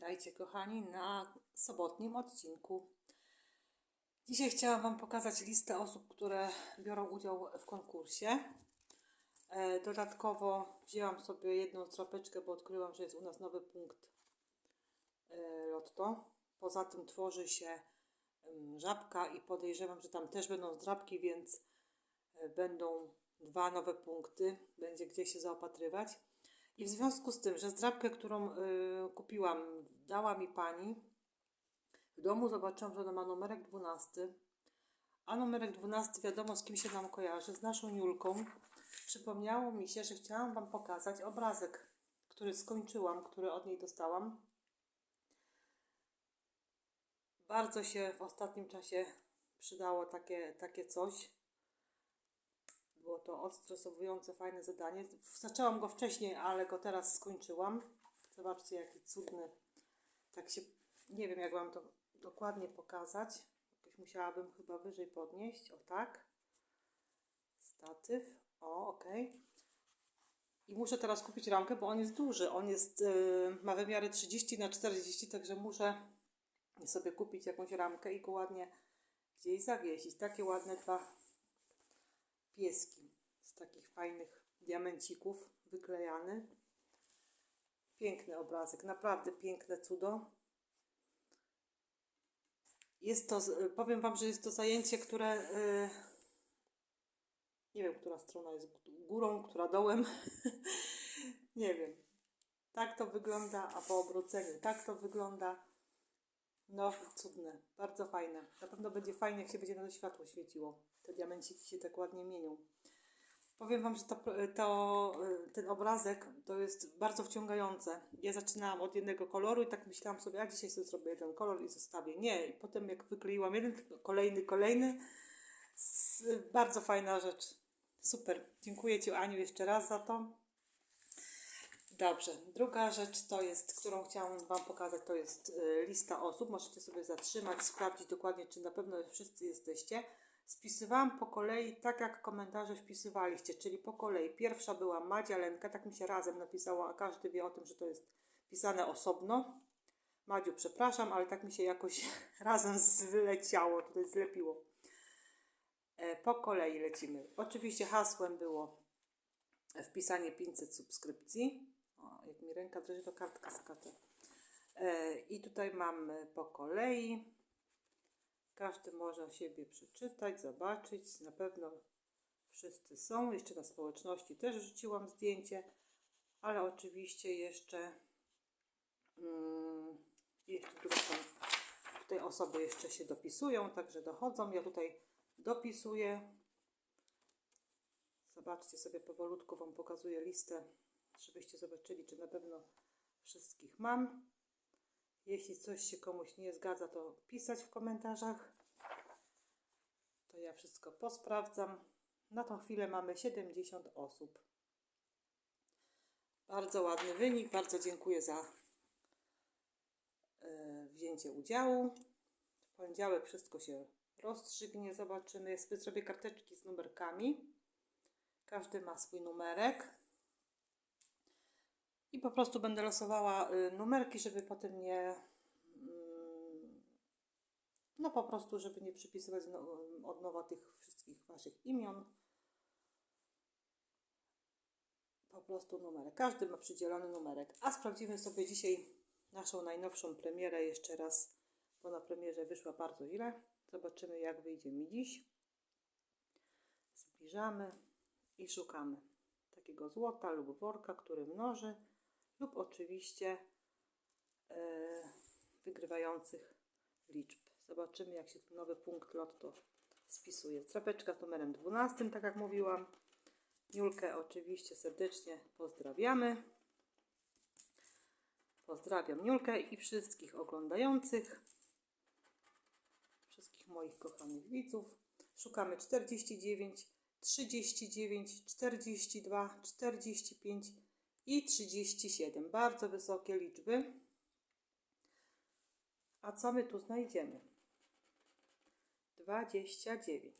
Witajcie kochani na sobotnim odcinku. Dzisiaj chciałam Wam pokazać listę osób, które biorą udział w konkursie. E, Dodatkowo wzięłam sobie jedną stropeczkę, bo odkryłam, że jest u nas nowy punkt e, lotto. Poza tym tworzy się żabka i podejrzewam, że tam też będą zdrabki, więc e, będą dwa nowe punkty. Będzie gdzie się zaopatrywać. I w związku z tym, że zdrabkę, którą y, kupiłam, dała mi pani, w domu zobaczyłam, że ona ma numerek 12. A numerek 12 wiadomo z kim się nam kojarzy, z naszą Julką. Przypomniało mi się, że chciałam Wam pokazać obrazek, który skończyłam, który od niej dostałam. Bardzo się w ostatnim czasie przydało takie, takie coś. Było to odstresowujące, fajne zadanie. Zaczęłam go wcześniej, ale go teraz skończyłam. Zobaczcie, jaki cudny. Tak się, nie wiem jak Wam to dokładnie pokazać. Jakoś musiałabym chyba wyżej podnieść. O tak. Statyw. O, ok. I muszę teraz kupić ramkę, bo on jest duży. On jest, yy, ma wymiary 30 na 40, także muszę sobie kupić jakąś ramkę i go ładnie gdzieś zawiesić. Takie ładne dwa pieski z takich fajnych diamencików wyklejany. Piękny obrazek, naprawdę piękne cudo. Jest to, z- powiem Wam, że jest to zajęcie, które y, nie wiem, która strona jest górą, która dołem. nie wiem. Tak to wygląda, a po obróceniu tak to wygląda. No, cudne, bardzo fajne. Na pewno będzie fajnie, jak się będzie na to światło świeciło. Te diamenciki się tak ładnie mienią. Powiem Wam, że to, to, ten obrazek to jest bardzo wciągające. Ja zaczynałam od jednego koloru i tak myślałam sobie, a dzisiaj sobie zrobię jeden kolor i zostawię. Nie, i potem jak wykleiłam jeden, kolejny, kolejny, bardzo fajna rzecz. Super. Dziękuję Ci Aniu jeszcze raz za to. Dobrze, druga rzecz to jest, którą chciałam Wam pokazać, to jest y, lista osób. Możecie sobie zatrzymać, sprawdzić dokładnie, czy na pewno wszyscy jesteście. Spisywałam po kolei tak, jak komentarze wpisywaliście, czyli po kolei. Pierwsza była Madzia Lenka, tak mi się razem napisało, a każdy wie o tym, że to jest pisane osobno. Madziu, przepraszam, ale tak mi się jakoś razem zleciało, tutaj zlepiło. E, Po kolei lecimy. Oczywiście hasłem było wpisanie 500 subskrypcji. O, jak mi ręka drży, to kartka skacze. E, I tutaj mamy po kolei. Każdy może o siebie przeczytać, zobaczyć. Na pewno wszyscy są. Jeszcze na społeczności też wrzuciłam zdjęcie, ale oczywiście jeszcze, mm, jeszcze tu są, tutaj osoby jeszcze się dopisują, także dochodzą. Ja tutaj dopisuję. Zobaczcie sobie powolutku, Wam pokazuję listę, żebyście zobaczyli, czy na pewno wszystkich mam. Jeśli coś się komuś nie zgadza, to pisać w komentarzach. To ja wszystko posprawdzam. Na tą chwilę mamy 70 osób. Bardzo ładny wynik. Bardzo dziękuję za e, wzięcie udziału. W poniedziałek wszystko się rozstrzygnie. Zobaczymy. Sobie zrobię karteczki z numerkami. Każdy ma swój numerek. I po prostu będę losowała y, numerki, żeby potem nie. mm, No po prostu, żeby nie przypisywać od nowa tych wszystkich Waszych imion. Po prostu numerek. Każdy ma przydzielony numerek. A sprawdzimy sobie dzisiaj naszą najnowszą premierę jeszcze raz, bo na premierze wyszła bardzo źle. Zobaczymy, jak wyjdzie mi dziś. Zbliżamy i szukamy takiego złota lub worka, który mnoży, lub oczywiście e, wygrywających liczb. Zobaczymy, jak się ten nowy punkt lotto spisuje. Strapeczka z numerem 12, tak jak mówiłam. Julkę oczywiście serdecznie pozdrawiamy. Pozdrawiam Julkę i wszystkich oglądających, wszystkich moich kochanych widzów. Szukamy 49, 39, 42, 45 i 37. Bardzo wysokie liczby. A co my tu znajdziemy? 29.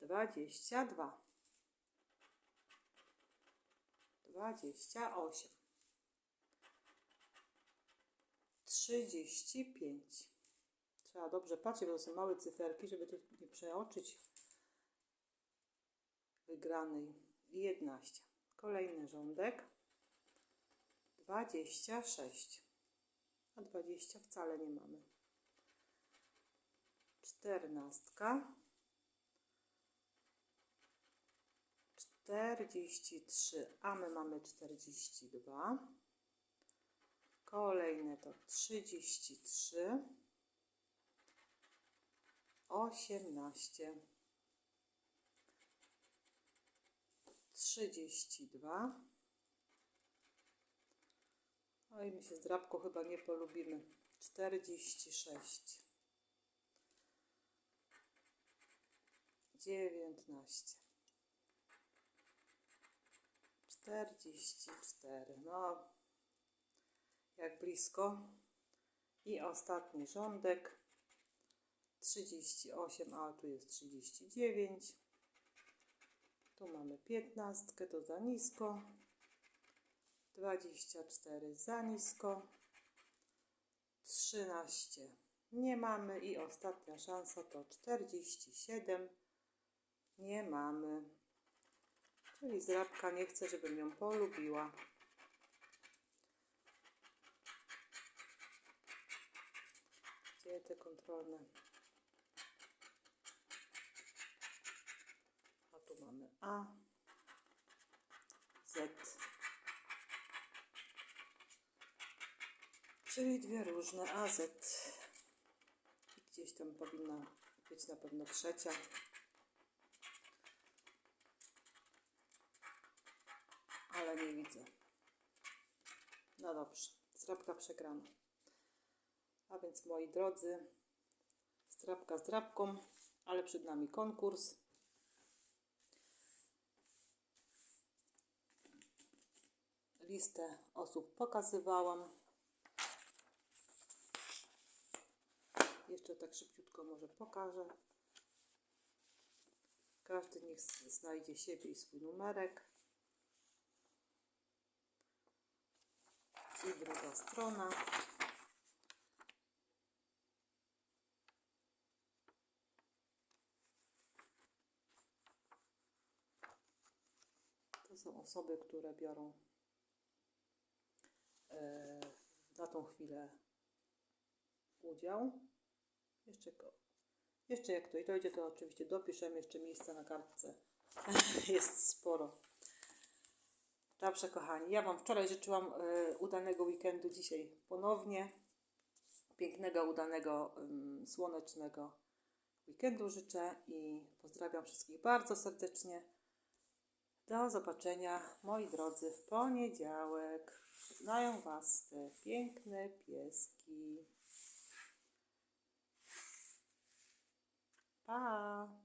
22. 28. 35. Trzeba dobrze patrzeć, bo to są małe cyferki, żeby tu nie przeoczyć wygranej. 11. Kolejny rządek. 26. A 20 wcale nie mamy. Czternastka. 43, a my mamy 42. Kolejne to 33. 18. 32. Oj, my się z drapką chyba nie polubimy. 46. 19. 44. No, jak blisko. I ostatni rządek. 38, a tu jest 39. Tu mamy 15, to za nisko. 24 za nisko. 13 nie mamy i ostatnia szansa to 47 nie mamy. Czyli zrabka nie chce, żebym ją polubiła. Gdzie te kontrolne? A tu mamy A, Z. Czyli dwie różne A, Z. Gdzieś tam powinna być na pewno trzecia. ale nie widzę. No dobrze, zdrabka przegrana. A więc moi drodzy, zdrabka z drabką, ale przed nami konkurs. Listę osób pokazywałam. Jeszcze tak szybciutko może pokażę. Każdy niech znajdzie siebie i swój numerek. i druga strona. To są osoby, które biorą na tą chwilę udział. Jeszcze, jeszcze jak ktoś dojdzie, to oczywiście dopiszemy jeszcze miejsca na kartce. Jest sporo. Dobrze, kochani, ja Wam wczoraj życzyłam y, udanego weekendu, dzisiaj ponownie. Pięknego, udanego, słonecznego weekendu życzę i pozdrawiam wszystkich bardzo serdecznie. Do zobaczenia, moi drodzy, w poniedziałek. Znają Was te piękne pieski. Pa!